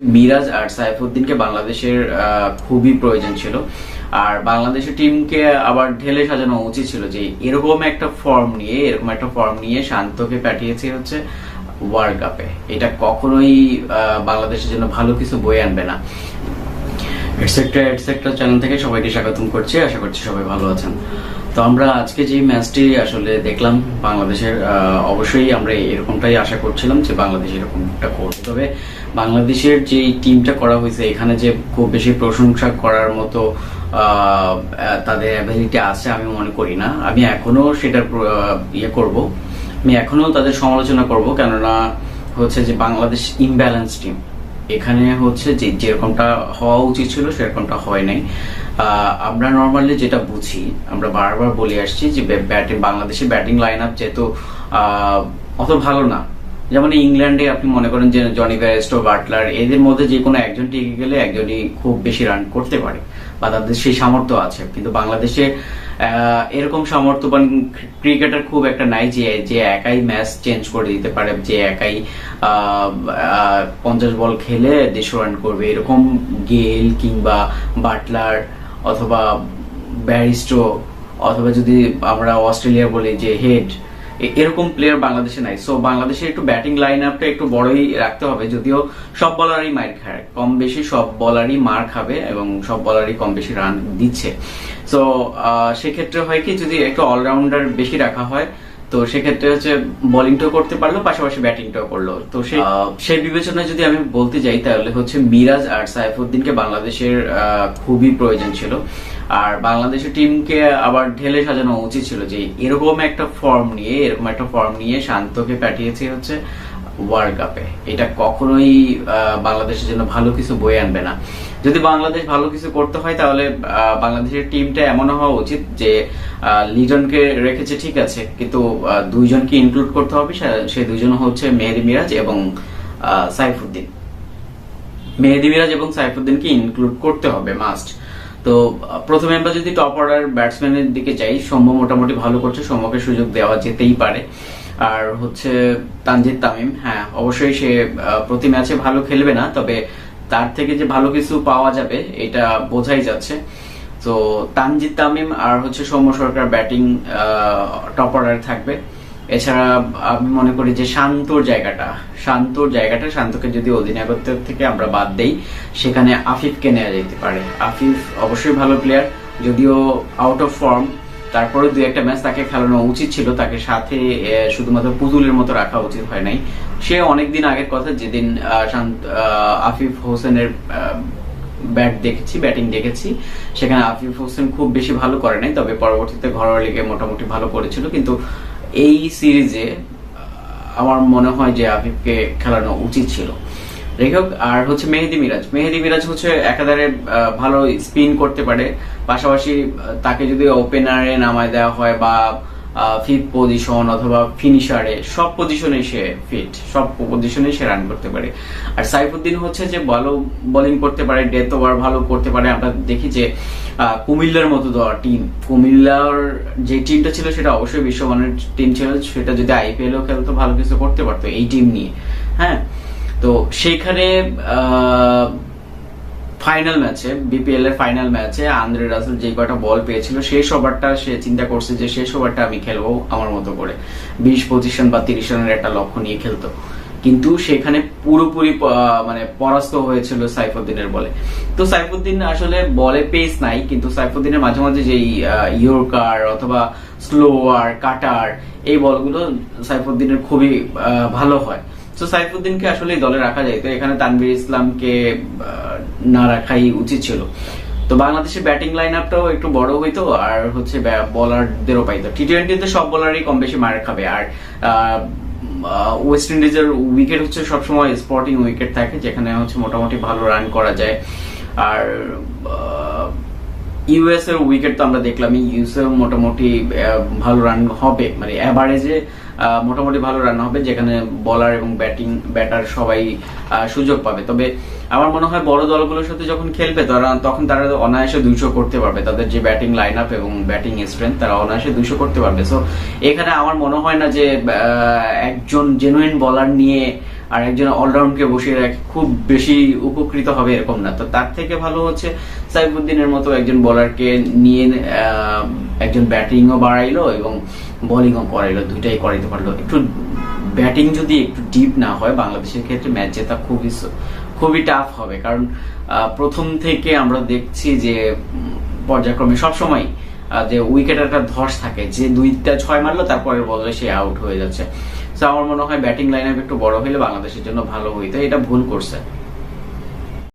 মিরাজ আর সাইফুদ্দিনকে বাংলাদেশের খুবই প্রয়োজন ছিল। আর বাংলাদেশের টিমকে আবার ঢেলে সাজানো উচিত ছিল যে এরকম একটা ফর্ম নিয়ে, এরকম একটা ফর্ম নিয়ে শান্তকে পাঠিয়েছে হচ্ছে ওয়ার্ল্ড কাপে এটা কখনোই বাংলাদেশের জন্য ভালো কিছু বয়ে আনবে না। এটসেট্রা এটসেট্রা চ্যানেল থেকে সবাইকে স্বাগতম করছি। আশা করছি সবাই ভালো আছেন। তো আমরা আজকে যে ম্যাচটি আসলে দেখলাম বাংলাদেশের অবশ্যই আমরা এরকমটাই আশা করছিলাম যে বাংলাদেশ এরকমটা করবে। তবে বাংলাদেশের যে টিমটা করা হয়েছে এখানে যে খুব বেশি প্রশংসা করার মতো তাদের অ্যাবিলিটি আছে আমি মনে করি না। আমি এখনও আহ, ইয়ে করব। আমি এখনও তাদের সমালোচনা করব কেননা হচ্ছে যে বাংলাদেশ ইমব্যালেন্স টিম এখানে হচ্ছে যে যেরকমটা হওয়া উচিত ছিল সেরকমটা হয় নাই। আমরা নর্মালি যেটা বুঝি, আমরা বারবার বলে আসছি যে ব্যাটিং বাংলাদেশের ব্যাটিং লাইন আপ যেহেতু অত ভালো না। যেমন ইংল্যান্ডে আপনি মনে করেন যে জনি ব্যারেস্টো বাটলার এদের মধ্যে যে কোনো একজন টিকে গেলে একজনই খুব বেশি রান করতে পারে বা তাদের সেই সামর্থ্য আছে। কিন্তু বাংলাদেশে এরকম সামর্থ্যবান ক্রিকেটার খুব একটা নাই যে যে একাই ম্যাচ চেঞ্জ করে দিতে পারে, যে একাই পঞ্চাশ বল খেলে দেড়শো রান করবে। এরকম গেল কিংবা বাটলার অথবা ব্যারিস্টো, অথবা যদি আমরা অস্ট্রেলিয়া বলি যে হেড এরকম প্লেয়ার বাংলাদেশে নাই। সো বাংলাদেশে একটু ব্যাটিং লাইন আপটা একটু বড়ই রাখতে হবে, যদিও সব বলারই মার খায়। কম বেশি সব বলারই মার খাবে এবং সব বলারই কম বেশি রান দিচ্ছে। সো সেক্ষেত্রে হয় কি, যদি একটু অলরাউন্ডার বেশি রাখা হয় তো সেক্ষেত্রে হচ্ছে বোলিংটাও করতে পারল পাশাপাশি ব্যাটিংটাও করল। তো সেই সেই বিবেচনায় যদি আমি বলতে যাই তাহলে হচ্ছে মিরাজ আর সাইফুদ্দিনকে বাংলাদেশের খুবই প্রয়োজন ছিল। আর বাংলাদেশের টিমকে আবার ঢেলে সাজানো উচিত ছিল যে এরকম একটা ফর্ম নিয়ে এরকম একটা ফর্ম নিয়ে শান্তকে পাঠিয়েছে হচ্ছে ওয়ার্ল্ড কাপে এটা কখনোই আহ, বাংলাদেশের জন্য ভালো কিছু বয়ে আনবে না। যদি বাংলাদেশ ভালো কিছু করতে হয়, তাহলে বাংলাদেশের টিমটা এমন হওয়া উচিত যে লিজনকে রেখেছে ঠিক আছে, কিন্তু দুইজনকে ইনক্লুড করতে হবে, সে- দুইজন হচ্ছে মেহেদি মিরাজ এবং সাইফুদ্দিন। মেহেদি মিরাজ এবং সাইফুদ্দিনকে ইনক্লুড করতে হবে মাস্ট তো, প্রথমে আমরা যদি টপ অর্ডার ব্যাটসম্যানের দিকে যাই, সৌম্য মোটামুটি ভালো করছে, সৌম্যকে সুযোগ দেওয়া যেতেই পারে। আর হচ্ছে তানজিদ তামিম হ্যাঁ অবশ্যই সে প্রতি ম্যাচে ভালো খেলবে না, তবে তার থেকে যে ভালো কিছু পাওয়া যাবে, এটা বোঝাই যাচ্ছে। তো তানজিদ তামিম আর হচ্ছে Soumya Sarkar batting top order থাকবে। এছাড়া আমি মনে করি যে শান্তর জায়গাটা শান্তর জায়গাটা, শান্তকে যদি অধিনায়কত্ব থেকে আমরা বাদ দেই, সেখানে আফিফকে নেওয়া যেতে পারে। আফিফ অবশ্যই ভালো প্লেয়ার যদিও আউট অফ ফর্ম তারপরে দু একটা ম্যাচ তাকে খেলানো উচিত ছিল, তাকে সাথে শুধুমাত্র পুতুলের মতো রাখা উচিত হয় নাই। সে অনেকদিন আগের কথা, যেদিন আফিফ হোসেনের ব্যাট দেখেছি, ব্যাটিং দেখেছি, সেখানে আফিফ হোসেন খুব বেশি ভালো করে নাই, তবে পরবর্তীতে ঘরোয়া লিগে মোটামুটি ভালো করেছিল। কিন্তু এই সিরিজে আমার মনে হয় যে আফিফকে খেলানো উচিত ছিল। হোক আর হচ্ছে মেহেদি মিরাজ। মেহেদি মিরাজ হচ্ছে একাধারে ভালো স্পিন করতে পারে। পাশাপাশি তাকে যদি ওপেনারে নামায় দেওয়া হয় বা ফিফথ পজিশন অথবা ফিনিশারে সব পজিশনে সে ফিট সব পজিশনে সে রান করতে পারে। আর সাইফুদ্দিন হচ্ছে যে ভালো বোলিং করতে পারে ডেথ ওভার ভালো করতে পারে। আমরা দেখি যে কুমিল্লার মতো দেওয়া টিম কুমিল্লার যে টিমটা ছিল, সেটা অবশ্যই বিশ্বমানের টিম ছিল। সেটা যদি আইপিএলও খেলতো, ভালো কিছু করতে পারতো এই টিম নিয়ে। হ্যাঁ? তো সেইখানে ফাইনাল ম্যাচে বিপিএল এর ফাইনাল ম্যাচে আন্দ্রে রাসেল যে কয়টা বল পেয়েছিল, শেষ ওভারটা সে চিন্তা করছে যে শেষ ওভারটা আমি খেলব আমার মতো করে। বিশ, পঁচিশ রান বা তিরিশ রানের একটা লক্ষ্য নিয়ে খেলতো। কিন্তু সেখানে পুরোপুরি মানে পরাস্ত হয়েছিল সাইফুদ্দিনের বলে। তো সাইফুদ্দিন আসলে বলে পেস নাই, কিন্তু সাইফুদ্দিনের মাঝে মাঝে যেই ইয়র্কার অথবা স্লোয়ার, কাটার, এই বলগুলো সাইফুদ্দিনের খুবই ভালো হয়। তো সাইফুদ্দিনকে আসলে দলে রাখা যায়। তো এখানে তানভীর ইসলামকে না রাখাই উচিত ছিল। তো বাংলাদেশের ব্যাটিং লাইন আপটাও একটু বড় হইতো, আর হচ্ছে বলারদেরও পাইতো। টি টোয়েন্টিতে সব বলারই কম বেশি মার খাবে। আর ওয়েস্ট ইন্ডিজের উইকেট হচ্ছে সবসময় স্পটিং উইকেট থাকে, যেখানে হচ্ছে মোটামুটি ভালো রান করা যায়। আর ইউএস এর উইকেট তো আমরা দেখলাম ইউএস এর মোটামুটি ভালো রান হবে। মানে অ্যাভারেজে মোটামুটি ভালো রান হবে, যেখানে বলার এবং ব্যাটিং ব্যাটার সবাই সুযোগ পাবে। তবে আমার মনে হয় বড় দলগুলোর সাথে যখন খেলবে, তারা, তখন তারা অনায়াসে দুইশো করতে পারবে। তাদের যে ব্যাটিং লাইন আপ এবং ব্যাটিং স্ট্রেংথ তারা অনায়াসে দুইশো করতে পারবে। সো এখানে আমার মনে হয় না যে একজন জেনুইন বলার নিয়ে আর একজন অলরাউন্ডকে বসিয়ে রাখে, খুব বেশি উপকৃত হবে এরকম না। তো তার থেকে ভালো হচ্ছে সাইফুদ্দিনের মতো একজন বোলারকে নিয়ে একজন ব্যাটিংও বাড়াইলো এবং বোলিংও করাইলো, দুইটাই করাইতে পারল। একটু ব্যাটিং যদি একটু ডিপ না হয় বাংলাদেশের ক্ষেত্রে ম্যাচ জেতা খুবই খুবই টাফ হবে। কারণ প্রথম থেকে আমরা দেখছি যে পর্যায়ক্রমে সবসময় যে উইকেটের একটা ধস থাকে, যে দুইটা ছয় মারলো, তারপরের বদলে সে আউট হয়ে যাচ্ছে। তো আমার মনে হয় ব্যাটিং লাইন একটু বড় হলে বাংলাদেশের জন্য ভালো হইতো, এটা ভুল করছে।